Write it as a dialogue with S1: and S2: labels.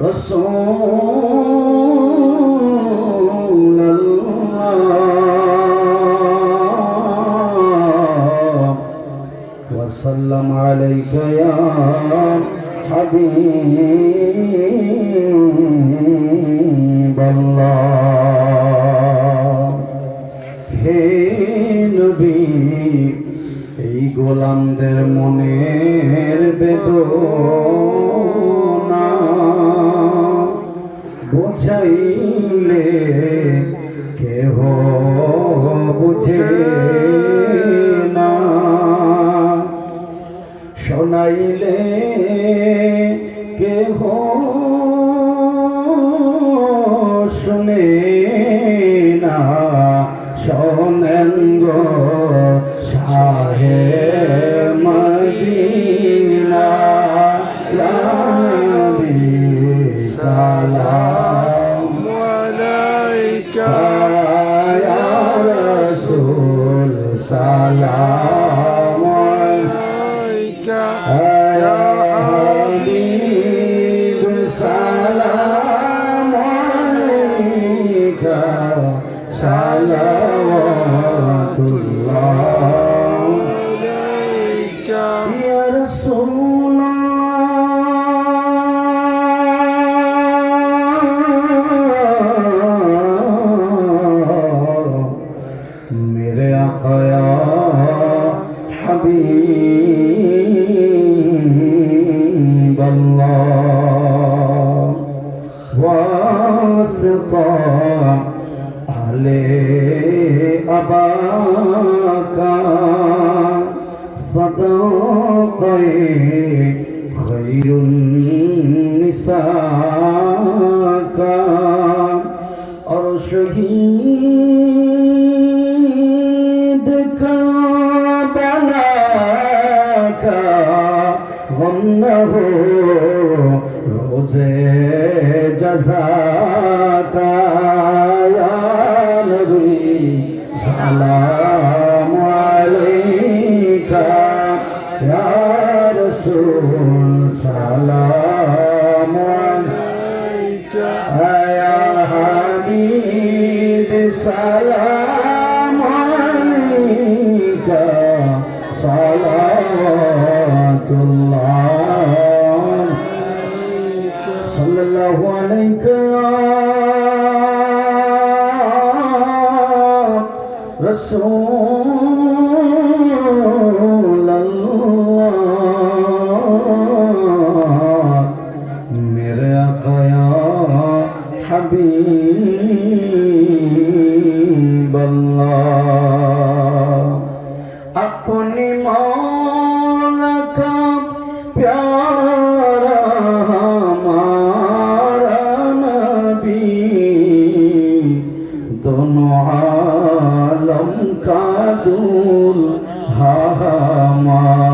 S1: رسول الله وسلم عليك يا حبيب الله হে নবী এই গোলামদের মনের বেদনা বোঝাইলে কেহ বুঝে না শোনাইলে কেহ শুনে না love. ले अबा का खैरुन्निसा का और शहीद का बना का हम न हो रोजे जजा سلام عليك يا حبيب سلام عليك صلوات الله صلى الله عليك يا رسول يا حبيب الله اپنی مولا کا پیارا ہمارا نبی دونوں عالم کا دور ہمارا